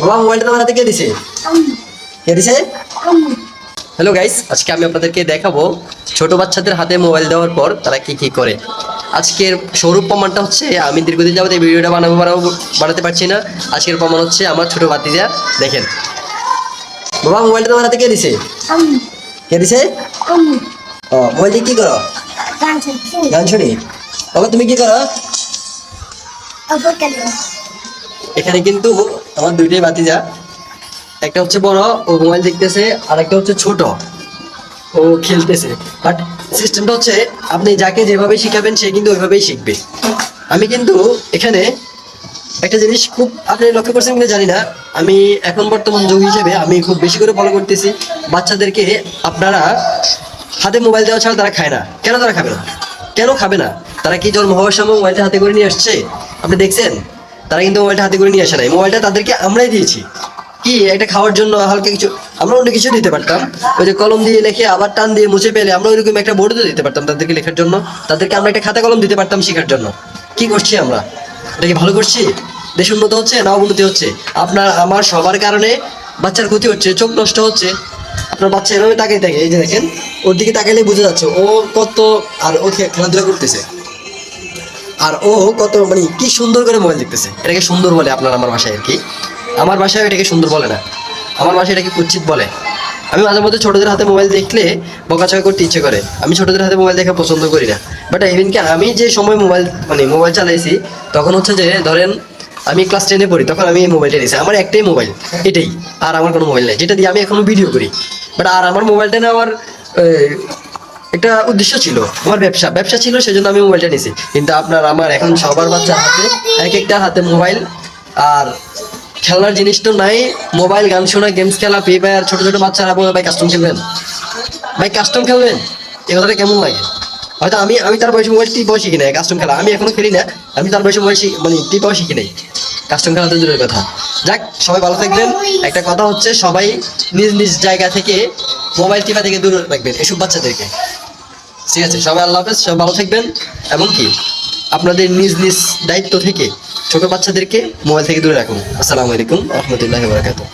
বাবা মোবাইলটা হাতে কে দিছে? কে দিছে? হ্যালো গাইস আজকে আমি আপনাদেরকে দেখাবো ছোট বাচ্চাদের হাতে মোবাইল দেওয়ার পর তারা কি কি করে। আজকের স্বরূপ প্রমাণটা হচ্ছে আমি দীর্ঘদিন যাবত এই ভিডিওটা বানাবো বানাবো বানাতে পারছি না। আজকের প্রমাণ হচ্ছে আমার ছোট বাতিজা দেখেন। বাবা মোবাইলটা তোমার হাতে কে দিছে? কে দিছে? ও মোবাইল দিয়ে কি করো? গান শুনি। বাবা তুমি কি করো? এখানে কিন্তু আমার দুইটাই বাতিজা একটা হচ্ছে বড়, ও মোবাইল দেখতেছে আর একটা হচ্ছে ছোট। ও খেলতেছে। বাট সিস্টেমটা হচ্ছে, আপনি যাকে যেভাবে শিখাবেন, সে কিন্তু ওইভাবেই শিখবে। আমি কিন্তু এখানে একটা জিনিস খুব আপনি লক্ষ্য করছেন কিনা জানি না। আমি এখন বর্তমান যুগ হিসেবে আমি খুব বেশি করে ফলো করতেছি। বাচ্চাদেরকে আপনারা হাতে মোবাইল দেওয়া ছাড়া তারা খায় না। কেন তারা খাবে না? কেন খাবে না? তারা কি জন্ম হওয়ার সময় মোবাইলটা হাতে করে নিয়ে আসছে? আপনি দেখছেন? তারা কিন্তু মোবাইলটা হাতে করে নিয়ে আসে নাই। মোবাইলটা তাদেরকে আমরাই দিয়েছি। কি একটা খাওয়ার জন্য হালকা কিছু আমরা অন্য কিছু দিতে পারতাম। ওই যে কলম দিয়ে লিখে আবার টান দিয়ে মুছে পেলে আমরা ওইরকম একটা বোর্ডও দিতে পারতাম তাদেরকে লেখার জন্য। তাদেরকে আমরা একটা খাতা কলম দিতে পারতাম শেখার জন্য। কি করছি আমরা? এটা কি ভালো করছি? দেশ উন্নত হচ্ছে না অবনতি হচ্ছে? আপনার, আমার সবার কারণে বাচ্চার ক্ষতি হচ্ছে, চোখ নষ্ট হচ্ছে। আপনার বাচ্চা এভাবে তাকিয়ে থাকে। এই যে দেখেন, ওর দিকে তাকাইলে বুঝে যাচ্ছে, ও কত আর ও খেলাধুলা করতেছে। আর ও কত মানে কি সুন্দর করে মোবাইল দেখতেছে। এটাকে সুন্দর বলে আপনার আমার ভাষায় আর কি। আমার ভাষায় এটাকে সুন্দর বলে না। আমার ভাষায় এটাকে কুচ্ছিত বলে। আমি মাঝে মধ্যে ছোটদের হাতে মোবাইল দেখলে বকাচকা করতে ইচ্ছে করে। আমি ছোটদের হাতে মোবাইল দেখা পছন্দ করি না। বাট ইভেনকি আমি যে সময় মোবাইল মানে মোবাইল চালাইছি তখন হচ্ছে যে ধরেন আমি ক্লাস টেনে পড়ি তখন আমি এই মোবাইলটা নিয়েছি। আমার একটাই মোবাইল এটাই। আর আমার কোনো মোবাইল নেই। যেটা দিয়ে আমি এখনও ভিডিও করি। বাট আর আমার মোবাইলটা না আহ, একটা উদ্দেশ্য ছিল, আমার ব্যবসা। ব্যবসা ছিল, সেজন্য আমি মোবাইলটা নিয়েছি। কিন্তু আপনার আমার এখন সবার বাচ্চার হাতে, এক একটা হাতে মোবাইল। আর খেলার জিনিস তো নাই, মোবাইল, গান শোনা গেমস খেলা ফ্রি ফায়ার ছোট ছোট বাচ্চারা ভাই কাস্টম খেলবেন। ভাই কাস্টম খেলবেন? এই কথাটা কেমন লাগে? হয়তো আমি আমি তার বয়সে মোবাইল টিপাও শিখি নাই কাস্টম খেলা। আমি এখনও খেলি না, আমি তার বয়সে মোবাইল মানে টিপাও শিখি নাই। কাস্টম খেলা তো দূরের কথা। যাক, সবাই ভালো থাকবেন। একটা কথা হচ্ছে, সবাই নিজ নিজ জায়গা থেকে মোবাইল টিপা থেকে দূরে রাখবেন, এসব বাচ্চাদেরকে। ঠিক আছে, সবাই আল্লাহ হাফেজ, সবাই ভালো থাকবেন। এবং কি আপনাদের নিজ নিজ দায়িত্ব থেকে ছোট বাচ্চাদেরকে মোবাইল থেকে দূরে রাখুন। আসসালামু আলাইকুম রহমতুল্লাহ বারাকাতুহ।